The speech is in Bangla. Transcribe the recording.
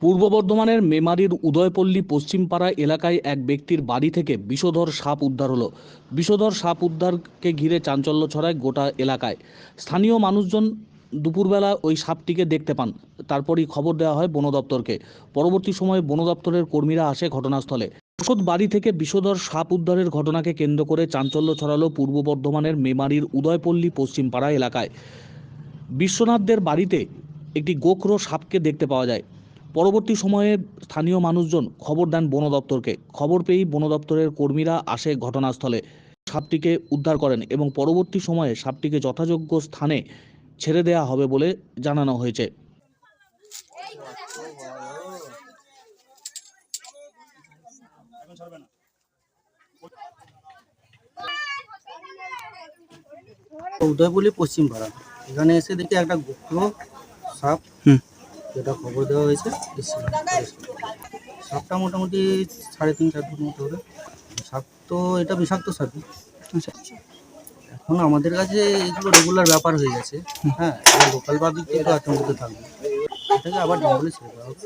পূর্ব বর্ধমানের মেমারির উদয়পল্লী পশ্চিমপাড়া এলাকায় এক ব্যক্তির বাড়ি থেকে বিষধর সাপ উদ্ধার হলো। বিষধর সাপ উদ্ধারকে ঘিরে চাঞ্চল্য ছড়ায় গোটা এলাকায়। স্থানীয় মানুষজন দুপুরবেলা ওই সাপটিকে দেখতে পান। তারপরই খবর দেওয়া হয় বন দপ্তরকে। পরবর্তী সময়ে বন দপ্তরের কর্মীরা আসে ঘটনাস্থলে। ওষুধ বাড়ি থেকে বিষধর সাপ উদ্ধারের ঘটনাকে কেন্দ্র করে চাঞ্চল্য ছড়ালো পূর্ব বর্ধমানের মেমারির উদয়পল্লী পশ্চিমপাড়া এলাকায়। বিশ্বনাথদের বাড়িতে একটি গোখরো সাপকে দেখতে পাওয়া যায়। পরবর্তী সময়ে স্থানীয় মানুষজন খবর দেন বন দপ্তরকে। খবর পেয়েই বন দপ্তরের কর্মীরা আসে ঘটনাস্থলে। সাপটিকে উদ্ধার করেন এবং পরবর্তী সময়ে সাপটিকে যথাযোগ্য স্থানে ছেড়ে দেওয়া হবে বলে জানানো হয়েছে। উদয়পল্লী পশ্চিম পাড়া। এখানে এসে দেখি একটা গোখরো সাপ হুম। যেটা খবর দেওয়া হয়েছে। সাপটা মোটামুটি সাড়ে তিন চার ফুট মতো হবে। সাপ তো এটা বিষাক্ত সাপই আচ্ছা। এখন আমাদের কাছে এগুলো রেগুলার ব্যাপার হয়ে গেছে। হ্যাঁ লোকাল পাবলিক কিন্তু আতঙ্কিত থাকবে। এটাকে আবার জঙ্গলে ছেড়ে দেওয়া হবে